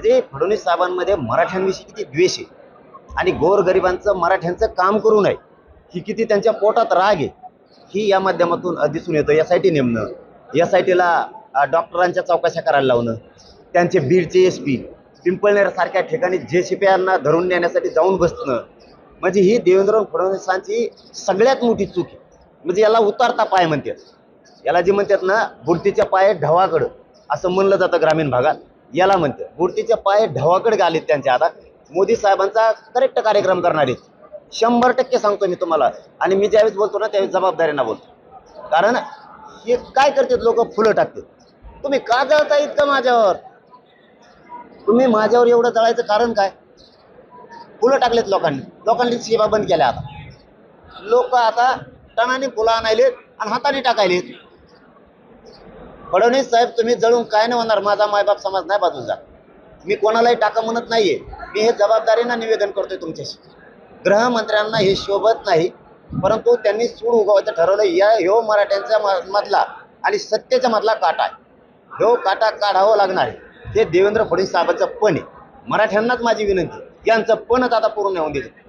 म्हणजे फडणवीस साहेबांमध्ये मराठ्यांविषयी किती द्वेष आहे? आणि गोरगरिबांचं मराठ्यांचं काम करू नये ही किती त्यांच्या पोटात राग आहे ही या माध्यमातून दिसून येतं. एस आय टी नेमणं एस आय टीला डॉक्टरांच्या चौकशा करायला लावणं त्यांचे बीडचे एस पी पिंपळनेरसारख्या ठिकाणी जे सी पीआरना धरून नेण्यासाठी जाऊन बसणं म्हणजे ही देवेंद्र फडणवीसांची सगळ्यात मोठी चूक आहे. म्हणजे याला उतारता पाय म्हणतात. याला जे म्हणतात ना बुडतीच्या पाय ढवाकडं असं म्हणलं जातं ग्रामीण भागात. याला म्हणते. मूर्तीचे पाय ढवाकड गालेत त्यांच्या आता. मोदी साहेबांचा करेक्ट कार्यक्रम करणार आहेत. शंभर टक्के सांगतो मी तुम्हाला. आणि मी ज्यावेळेस बोलतो ना त्यावेळेस जबाबदारीनं बोलतो. कारण हे काय करतात लोक? फुलं टाकतात. तुम्ही का जळता इतकं माझ्यावर? तुम्ही माझ्यावर एवढं जळायचं कारण काय? फुलं टाकलेत लोकांनी. लोकांनी सेवा बंद केल्या आता. लोक आता टणाने फुलं आणायलेत आणि हाताने टाकायलेत. फडणवीस साहेब तुम्ही जळून काय नाही होणार? माझा मायबाप समाज नाही बाजून जा. मी कोणालाही टाका म्हणत नाहीये. मी हे जबाबदारीनं निवेदन करतोय तुमच्याशी. गृहमंत्र्यांना हे शोभत नाही परंतु त्यांनी सूड उगवायचं ठरवलं. या ह्यो मराठ्यांच्या म- मधला आणि सत्तेच्या मधला काटा आहे. ह्यो काटा काढावं लागणार आहे. हे देवेंद्र फडणवीस साहेबांचं पण आहे. मराठ्यांनाच माझी विनंती यांचं पणच आता पूर्ण होऊन द्यायचं